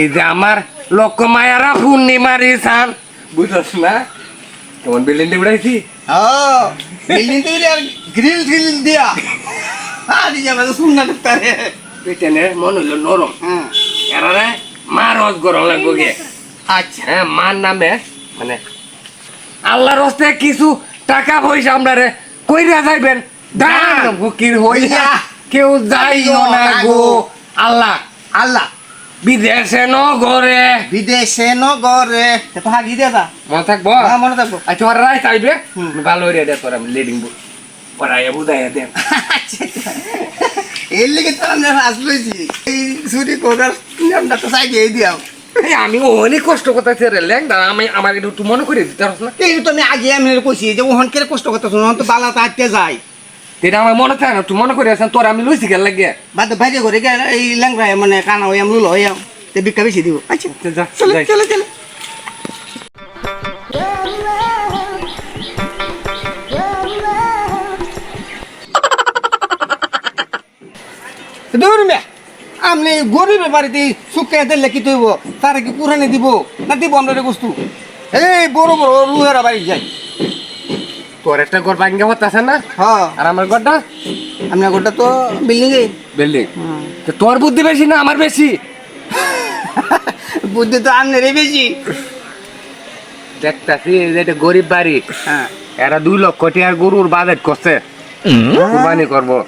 এই যে আমার লক্ষ মায়ারা পূর্ণিমারি সান বুঝছস না? কেমন বিল্ডিং দিয়ে উড়াইছি? হ্যাঁ বিল্ডিং তৈরি আর গ্রিল গ্রিল দিয়া। আরে যাবে তো তারে পেটেনে মন হইল নরম। হ্যাঁ। মা রস গরম লাগবো গে। আচ্ছা। হ্যাঁ মার নামে মানে আল্লাহর হস্তে কিছু টাকা পয়সা আমরা রে কইরা যাইবেন। দান ফকির হইয়া কেউ যাইও না গো। আল্লাহ। আল্লাহ। বিদেশে নগরে। বিদেশে নগরে। তো হাগি দিয়া দা মনে থাকব? হ্যাঁ মনে থাকব। আচ্ছা ওরা রাইত আইবে। আমি ভালো দেয় তোর আমি লিডিং বুক পড়াইয়া আচ্ছা, আচ্ছা। এর লেগে তো আসলেছি এই চুরি করার নামটা তো সাইডে দিয়াও। এই আমি অনেক কষ্ট করতেছি রে ল্যাংদা। আমি আমার একটু মনে করে দিতে পারছ না? এই তো আমি আগে আমি কইছি যে ওহন কে কষ্ট করতে শুনো তো বালা আটকে যায়। এটা আমার মনে থাকে না তুই মনে করে আছেন তোর আমি লইছি গেল লাগে বাদ বাইরে করে গে এই ল্যাংরা মানে কানা হয়ে আমি লুলো হয়ে তে বিকা বেশি দিব। আচ্ছা যা চলে। চলে চলে। দূর মে আপনি গরিবের বাড়িতে শুকিয়ে দিলে কি তৈব? তারা কি পুরানে দিব? না দিব আমরা বস্তু? এই বড় বড় লুহেরা বাড়ি যাই। তোর একটা ঘর ভাঙ্গে হতাছে না? হ্যাঁ। আর আমার ঘরটা? আপনার গোটা তো বিল্ডিং। এ বিল্ডিং তো তোর বুদ্ধি বেশি না আমার বেশি? বুদ্ধি তো আপনারই বেশি। দেখতাছি এটা গরিব বাড়ি। হ্যাঁ। এরা দুই লক্ষ টাকার গরুর বাজেট করছে। কুরবানি করব।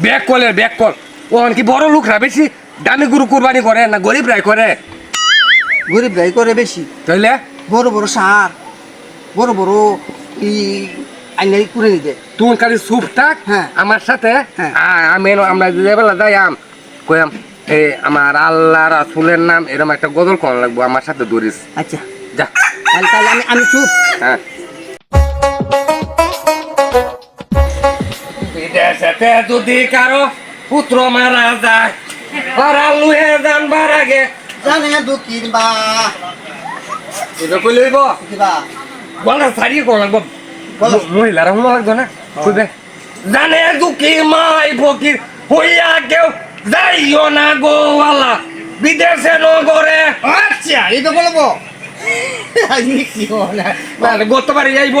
ব্যাক কলের ব্যাক কল। ওখান কি বড় লোকরা বেশি দামি গরু কুরবানি করে না গরিবরাই করে? গরিব ভাই করে বেশি। তাইলে? বড় বড় সার বড় বড় ই আইনাই করে নিতে তুই খালি চুপ থাক হ্যাঁ। আমার সাথে হ্যাঁ। আমি আমরা যাই আম আল্লাহ রাসুলের নাম এরকম একটা গজল কোন লাগবো আমার সাথে দৌড়িস আচ্ছা। যা। তাহলে তাহলে আমি আমি চুপ হ্যাঁ। বিদেশেতে যদি কারও পুত্র মারা যায় ওরা লুহে জানবার আগে জানে বা এটা কিবা বলা সারি কোন লাগবো মহিলারা হুম লাগতো না? কইবে জানে দুঃখী মাই ফকির হইয়া কেউ যাইও না গো আল্লাহ। বিদেশে নগরে। আচ্ছা এই তো বলব। আমি কি বলে? নাহলে গত বাড়ি যাইব।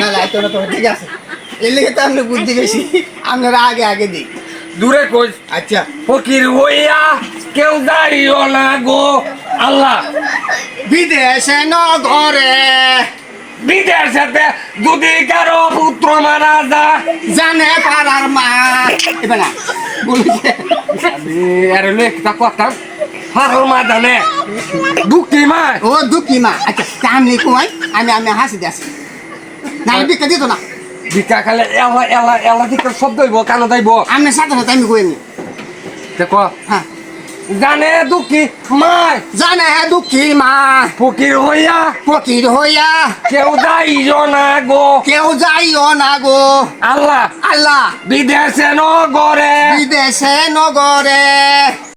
না না তো না তো ঠিক আছে। এর লেগে তো আপনি বুদ্ধি বেশি। আপনারা আগে আগে দিই। দূরে কই? আচ্ছা। ফকির হইয়া কেউ যাইও না গো আল্লাহ। বিদেশে নগরে। বিদেশেতে যদি কারও পুত্র মারা যায়। জানে পাড়ার মা। এবার না বলছে আমি আর লেখটা করতাম হারল মা জানে। দুঃখী মা। ও দুঃখী মা। আচ্ছা কামনি কই? আমি আমি হাসি দিয়ে আসি। না বিকা দিত না। ভিকা খালে এলা এলা এলা দিকে শব্দ হইব কান যাইব। আমি সাথে সাথে আমি কইনি দেখো হ্যাঁ। জানে দুঃখী মাই জানে দুঃখী মা ফকির হইয়া ফকির হইয়া কেউ যাইও না গো। কেউ যাইও না গো। আল্লাহ আল্লাহ। বিদেশে নগরে। বিদেশে নগরে।